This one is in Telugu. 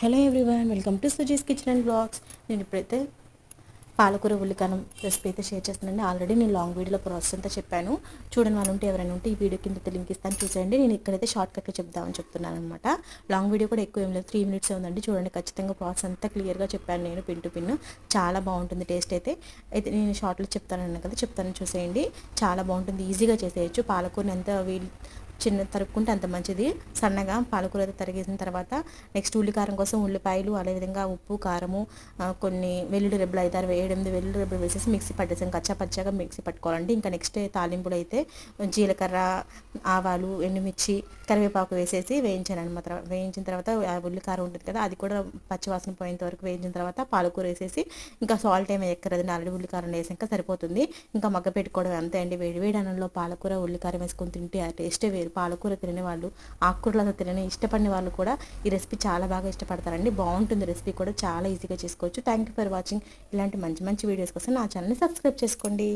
Hello everyone welcome to Suji's kitchen and vlogs. నేను ఇప్పుడైతే పాలకూర ఉల్లికారం రెసిపీ అయితే షేర్ చేస్తానండి ఆల్రెడీ నేను లాంగ్ వీడియోలో ప్రాసెస్ అంతా చెప్పాను. చూడని వాళ్ళు ఉంటే ఎవరైనా ఉంటే ఈ వీడియో కింద లింక్ ఇస్తాను. చూసేయండి. నేను ఇక్కడైతే షార్ట్ కట్లో చెప్దామని చెప్తున్నాను అనమాట లాంగ్ వీడియో కూడా ఎక్కువ ఏం లేదు. త్రీ మినిట్స్ ఉందండి. చూడండి ఖచ్చితంగా ప్రాసెస్ అంతా క్లియర్గా చెప్పాను నేను. పిన్ టు పిన్ చాలా బాగుంటుంది టేస్ట్ అయితే. అయితే నేను షార్ట్లో చెప్తాను కదా చెప్తాను చూసేయండి. చాలా బాగుంటుంది. ఈజీగా చేసేయచ్చు. పాలకూరని ఎంత వీల్ చిన్న తరుక్కుంటే అంత మంచిది. సన్నగా పాలకూర అయితే తరిగేసిన తర్వాత నెక్స్ట్ ఉల్లికారం కోసం ఉల్లిపాయలు అదేవిధంగా ఉప్పు కారము కొన్ని వెల్లుల్లి రెబ్బలు అయితే అరవై ఎనిమిది వెల్లుల్లి రెబ్బలు వేసేసి మిక్సీ పట్టేసాం. కచ్చా పచ్చగా మిక్సీ పట్టుకోవాలండి. ఇంకా నెక్స్ట్ తాలింపులు అయితే జీలకర్ర ఆవాలు ఎండుమిర్చి కరివేపాకు వేసేసి వేయించాను అనమాట వేయించిన తర్వాత ఉల్లికారం ఉంటుంది కదా అది కూడా పచ్చివాసన పోయేంత వరకు వేయించిన తర్వాత పాలకూర వేసేసి ఇంకా సాల్ట్ ఏమి ఎక్కరదు ఆల్రెడీ ఉల్లికారం వేసాక సరిపోతుంది. ఇంకా మగ్గ పెట్టుకోవడం అంతే అండి. వేడి వేడి అన్నంలో పాలకూర ఉల్లికారం వేసుకొని తింటే ఆ టేస్టే వేరు. పాలకూర తినే వాళ్ళు ఆకుకూరలు తినని ఇష్టపడిన వాళ్ళు కూడా ఈ రెసిపీ చాలా బాగా ఇష్టపడతారండి. బాగుంటుంది రెసిపీ కూడా చాలా ఈజీగా చేసుకోవచ్చు. థ్యాంక్ యూ ఫర్ వాచింగ్ ఇలాంటి మంచి మంచి వీడియోస్ కోసం నా ఛానల్ని సబ్స్క్రైబ్ చేసుకోండి.